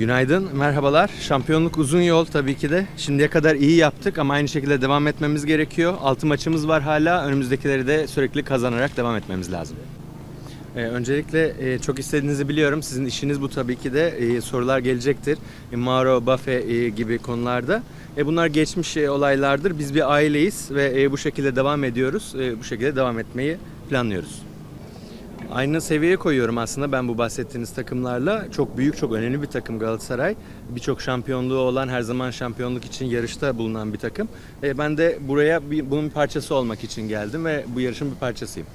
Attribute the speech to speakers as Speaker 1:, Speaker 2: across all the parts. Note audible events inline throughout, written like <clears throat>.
Speaker 1: Günaydın, merhabalar. Şampiyonluk uzun yol tabii ki de. Şimdiye kadar iyi yaptık ama aynı şekilde devam etmemiz gerekiyor. Altı maçımız var hala. Önümüzdekileri de sürekli kazanarak devam etmemiz lazım. Ee, öncelikle e, çok istediğinizi biliyorum. Sizin işiniz bu tabii ki de. E, sorular gelecektir. E, Mauro, Buffet e, gibi konularda. E, bunlar geçmiş e, olaylardır. Biz bir aileyiz ve e, bu şekilde devam ediyoruz. E, bu şekilde devam etmeyi planlıyoruz. Aynı seviyeye koyuyorum aslında ben bu bahsettiğiniz takımlarla. Çok büyük, çok önemli bir takım Galatasaray. Birçok şampiyonluğu olan, her zaman şampiyonluk için yarışta bulunan bir takım. E, ben de buraya bir, bunun bir parçası olmak için geldim ve bu yarışın bir parçasıyım.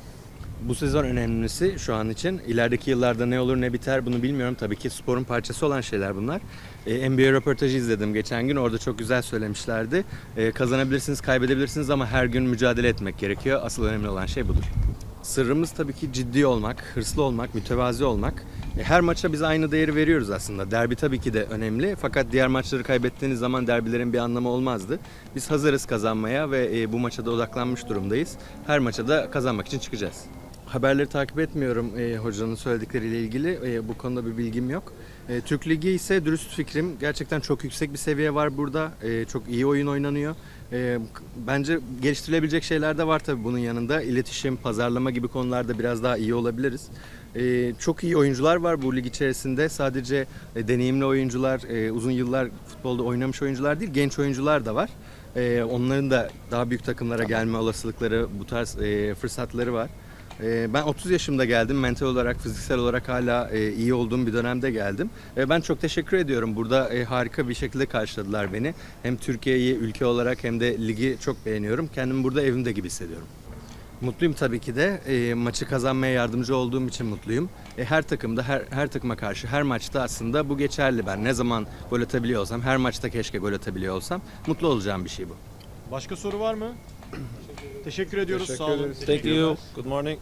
Speaker 1: Bu sezon önemlisi şu an için. İlerideki yıllarda ne olur ne biter bunu bilmiyorum. Tabii ki sporun parçası olan şeyler bunlar. E, NBA röportajı izledim geçen gün. Orada çok güzel söylemişlerdi. E, kazanabilirsiniz, kaybedebilirsiniz ama her gün mücadele etmek gerekiyor. Asıl önemli olan şey budur. Sırrımız tabii ki ciddi olmak, hırslı olmak, mütevazi olmak. E, Her maça biz aynı değeri veriyoruz aslında. Derbi tabii ki de önemli. Fakat diğer maçları kaybettiğiniz zaman derbilerin bir anlamı olmazdı. Biz hazırız kazanmaya ve e, bu maça da odaklanmış durumdayız. Her maça da kazanmak için çıkacağız. Haberleri takip etmiyorum e, hocanın söyledikleriyle ilgili. E, bu konuda bir bilgim yok. E, Türk Ligi ise dürüst fikrim gerçekten çok yüksek bir seviye var burada. E, çok iyi oyun oynanıyor. E, bence geliştirilebilecek şeyler de var tabii bunun yanında. İletişim, pazarlama gibi konularda biraz daha iyi olabiliriz. E, çok iyi oyuncular var bu lig içerisinde. Sadece e, deneyimli oyuncular, e, uzun yıllar futbolda oynamış oyuncular değil, genç oyuncular da var. E, onların da daha büyük takımlara gelme olasılıkları, bu tarz e, fırsatları var. Ee, Ben 30 yaşımda geldim. Mental olarak, fiziksel olarak hala e, iyi olduğum bir dönemde geldim. Ben çok teşekkür ediyorum. Burada e, harika bir şekilde karşıladılar beni. Hem Türkiye'yi ülke olarak hem de ligi çok beğeniyorum. Kendimi burada evimde gibi hissediyorum. Mutluyum tabii ki de. E, maçı kazanmaya yardımcı olduğum için mutluyum. E, her takımda, her, her takıma karşı, her maçta aslında bu geçerli. Ben ne zaman gol atabiliyor olsam, her maçta keşke gol atabiliyor olsam mutlu olacağım bir şey bu.
Speaker 2: Başka soru var mı? <clears throat> Teşekkür ediyoruz.
Speaker 3: Teşekkür
Speaker 2: Sağ olun.
Speaker 3: ederiz.
Speaker 4: Thank you. Good morning.